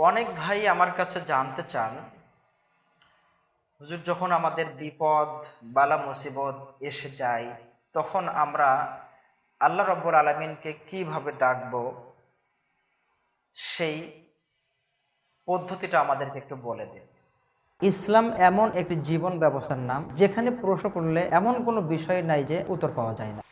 অনেক ভাই আমার কাছে জানতে চান হুজুর যখন আমাদের বিপদ বালা মুসিবত এসে যায় তখন আমরা আল্লাহ রব্বুল আলমিনকে কীভাবে ডাকব? সেই পদ্ধতিটা আমাদেরকে একটু বলে দিন। ইসলাম এমন একটি জীবন ব্যবস্থার নাম যেখানে প্রশ্ন করলে এমন কোনো বিষয় নাই যে উত্তর পাওয়া যায় না।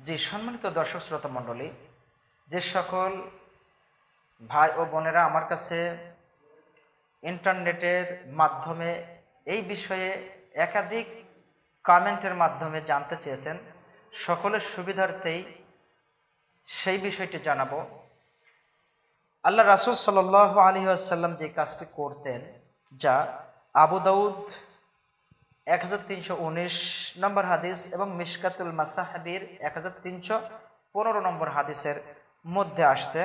যে সম্মানিত দর্শক শ্রোতা মণ্ডলী যে সকল ভাই ও বোনেরা আমার কাছে ইন্টারনেটের মাধ্যমে এই বিষয়ে একাধিক কমেন্টের মাধ্যমে জানতে চেয়েছেন। সকলের সুবিধার্থেই সেই বিষয়টি জানাব। আল্লাহ রাসুল সাল আলী আসাল্লাম যে কাজটি করতেন, যা আবু দাউদ এক হাজার তিনশো উনিশ নম্বর হাদিস এবং মিশকাতুল মাসাহাবির এক হাজার তিনশো পনেরো নম্বর হাদিসের মধ্যে আসছে।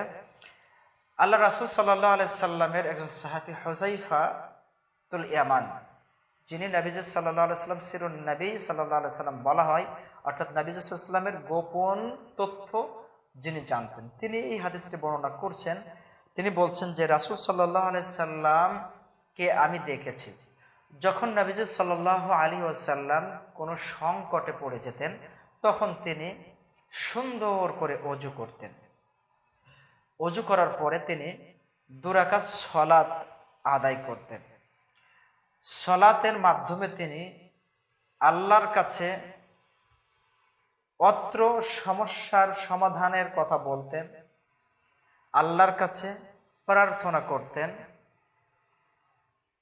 আল্লাহ রাসুল সাল্লাহ আলাই সাল্লামের একজন সাহাবি হজাইফা তুল ইয়ামান, যিনি নবীজ সাল্লাহ আলাইসাল্লাম সিরুন নবী সাল্লাহ আলাই সাল্লাম বলা হয়, অর্থাৎ নবীজামের গোপন তথ্য যিনি জানতেন। তিনি এই হাদিসটি বর্ণনা করছেন। তিনি বলছেন যে রাসুল সাল্লাহ আলাই সাল্লামকে আমি দেখেছি। যখন নবীজ সাল্লাহ আলী ওসাল্লাম কোনো সংকটে পড়ে যেতেন, তখন তিনি সুন্দর করে অজু করতেন। অজু করার পরে তিনি দুরাকাত সলাত আদায় করতেন। সলাতের মাধ্যমে তিনি আল্লাহর কাছে অত্র সমস্যার সমাধানের কথা বলতেন, আল্লাহর কাছে প্রার্থনা করতেন।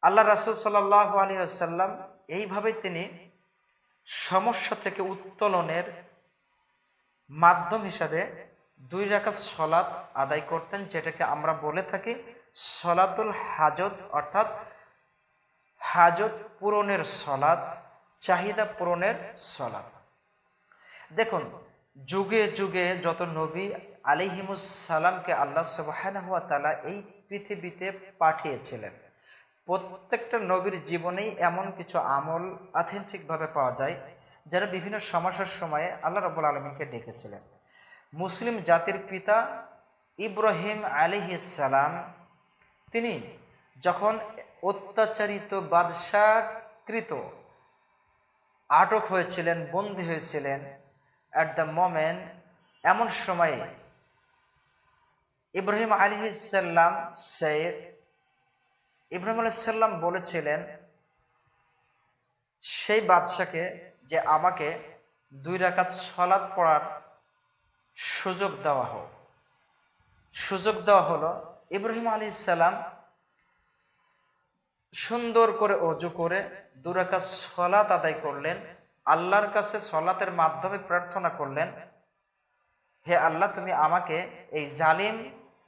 আল্লাহ রাসুল সাল্লাহ আলী আসাল্লাম এইভাবে তিনি সমস্যা থেকে উত্তোলনের মাধ্যম হিসাবে দুই রাকাত সলাৎ আদায় করতেন, যেটাকে আমরা বলে থাকি সলাতুল হাজত, অর্থাৎ হাজত পূরণের সলাৎ, চাহিদা পূরণের সলাৎ। দেখুন, যুগে যুগে যত নবী আলিহিমুসালামকে আল্লাহ সুবাহানহুয়া তালা এই পৃথিবীতে পাঠিয়েছিলেন, প্রত্যেকটা নবীর জীবনেই এমন কিছু আমল অথেন্টিকভাবে পাওয়া যায় যারা বিভিন্ন সমস্যার সময়ে আল্লাহ রবুল আলমীকে ডেকেছিলেন। মুসলিম জাতির পিতা ইব্রাহিম আলিহিসাল্লাম তিনি যখন অত্যাচারিত বাদশাকৃত আটক হয়েছিলেন, বন্দী হয়েছিলেন অ্যাট দ্য মোমেন্ট এমন সময়ে ইব্রাহিম আলিহিসাল্লাম সৈয়দ ইব্রাহিম আলাইসাল্লাম বলেছিলেন, সেই বাদশাকে যে আমাকে দুই রাকাত সলাদ পড়ার সুযোগ দেওয়া হোক। সুযোগ দেওয়া হলো, ইব্রাহিম আলী ইসাল্লাম সুন্দর করে অজু করে দুরাকাত সলাত আদায় করলেন, আল্লাহর কাছে সলাতের মাধ্যমে প্রার্থনা করলেন, হে আল্লাহ, তুমি আমাকে এই জালিম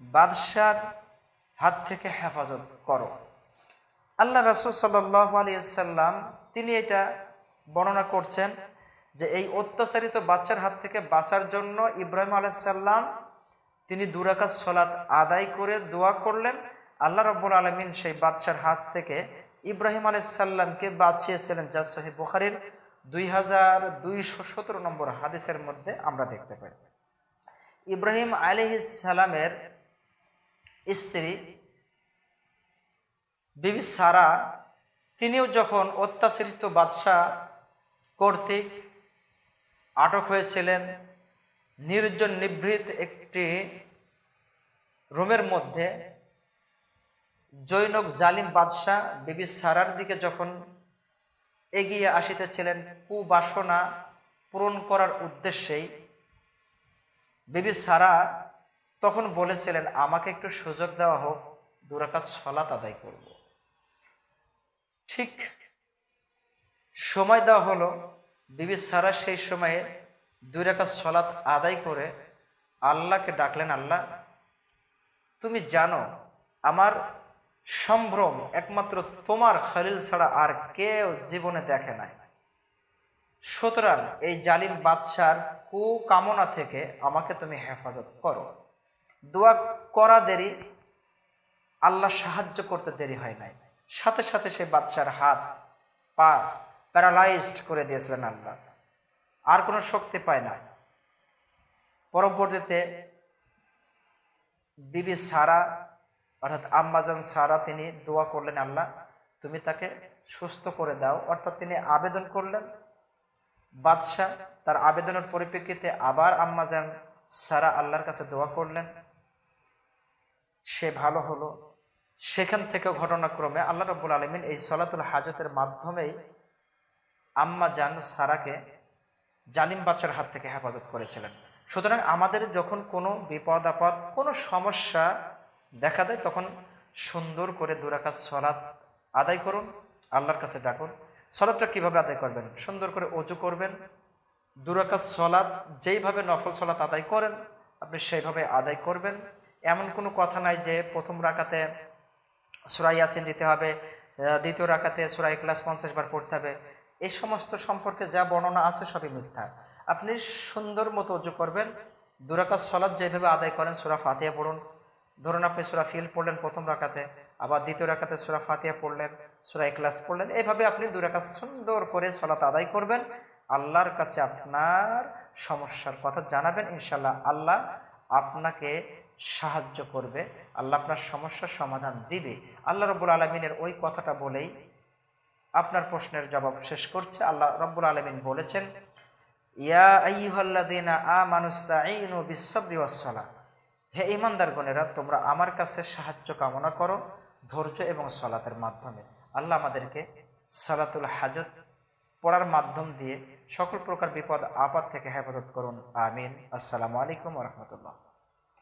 বাদশার হাত থেকে হেফাজত করো। আল্লাহ রাসুল সাল্লাহ আলিয়াল্লাম তিনি এটা বর্ণনা করছেন যে এই অত্যাচারিত বাচ্চার হাত থেকে বাঁচার জন্য ইব্রাহিম আলাইসাল্লাম তিনি দুরাকাত সলাৎ আদায় করে দোয়া করলেন। আল্লাহ রব্বুল আলমিন সেই বাচ্চার হাত থেকে ইব্রাহিম আলাইসাল্লামকে বাঁচিয়েছিলেন, যা সহি বুখারির দুই হাজার দুইশো সতেরো নম্বর হাদিসের মধ্যে আমরা দেখতে পাই। ইব্রাহিম আলিহিসাল্লামের স্ত্রী বিবি সারা, তিনিও যখন অত্যাচারিত বাদশাহ কর্তৃক আটক হয়েছিলেন। নির্জন নিভৃত একটি রুমের মধ্যে জৈনক জালিম বাদশাহ বিবি সারার দিকে যখন এগিয়ে আসিতেছিলেন, কুবাসনা পূরণ করার উদ্দেশ্যেই বিবি সারা তখন বলেছিলেন, আমাকে একটু সুযোগ দেওয়া হোক, দুরাকাত সলাত আদায় করব। ঠিক সময় দেওয়া হলো। বিবি সারা সেই সময়ে দুই রেখা সলাৎ আদায় করে আল্লাহকে ডাকলেন, আল্লাহ, তুমি জানো, আমার সম্ভ্রম একমাত্র তোমার খালিল ছাড়া আর কেউ জীবনে দেখে নাই। সুতরাং এই জালিম বাদশার কুকামনা থেকে আমাকে তুমি হেফাজত করো। দোয়া করা দেরি, আল্লাহ সাহায্য করতে দেরি হয় নাই। সাথে সাথে সেই বাচ্চার হাত পা প্যারালাইজড করে দিয়েছিলেন আল্লাহ। আর কোনো শক্তি পায় না পরবর্তীতে বিবি সারা, অর্থাৎ আম্মাজান সারা, তিনি দোয়া করলেন, আল্লাহ, তুমি তাকে সুস্থ করে দাও। অর্থাৎ তিনি আবেদন করলেন, বাদশাহ তার আবেদনের পরিপ্রেক্ষিতে আবার আম্মাজান সারা আল্লাহর কাছে দোয়া করলেন। সে ভালো হলো। সেখান থেকে ঘটনাক্রমে আল্লাহ রব্বুল আলমিন এই সলাতুল হাজতের মাধ্যমেই আম্মা জান সারাকে জালিম বাচ্চার হাত থেকে হেফাজত করেছিলেন। সুতরাং আমাদের যখন কোনো বিপদ, আপদ, কোনো সমস্যা দেখা দেয়, তখন সুন্দর করে দুরাকাত সলাৎ আদায় করুন, আল্লাহর কাছে ডাকুন। সলাৎটা কীভাবে আদায় করবেন? সুন্দর করে অজু করবেন। দুরাকাত সলাৎ, যেইভাবে নফল সলাৎ আদায় করেন, আপনি সেইভাবে আদায় করবেন। এমন কোনো কথা নাই যে প্রথম রাকাতে সুরাই ইয়াসিন দিতে হবে দ্বিতীয় রাকাতে সুরাই ক্লাস পঞ্চাশ বার পড়তে হবে। এই সমস্ত সম্পর্কে যা বর্ণনা আছে সবই মিথ্যা। আপনি সুন্দর মতো উজু করবেন। দুরাকাত সলাদ যেভাবে আদায় করেন, সুরা ফাতিয়া পড়ুন। ধরুন আপনি সুরা ফিল পড়লেন প্রথম রাকাতে, আবার দ্বিতীয় রাকাতে সুরা ফাতিয়া পড়লেন, সুরা ক্লাস পড়লেন। এইভাবে আপনি দুরাকাত সুন্দর করে সলাত আদায় করবেন। আল্লাহর কাছে আপনার সমস্যার কথা জানাবেন। ইনশাল্লাহ আল্লাহ আপনাকে সাহায্য করবে। আল্লাহ আপনার সমস্যার সমাধান দিবে। আল্লাহ রব্বুল আলমিনের ওই কথাটা বলেই আপনার প্রশ্নের জবাব শেষ করছে। আল্লাহ রব্বুল আলমিন বলেছেন, ইয়া আইয়ুহাল্লাযীনা আমানুস্তাঈনু বিস-সাবরি ওয়াস-সালাহ হে ঈমানদারগণেরা, তোমরা আমার কাছে সাহায্য কামনা করো, ধৈর্য এবং সলাতের মাধ্যমে। আল্লাহ আমাদেরকে সালাতুল হাজত পড়ার মাধ্যম দিয়ে সকল প্রকার বিপদ, আপদ থেকে হেফাজত করুন। আমিন। আসসালামু আলাইকুম রহমতুল্লাহ।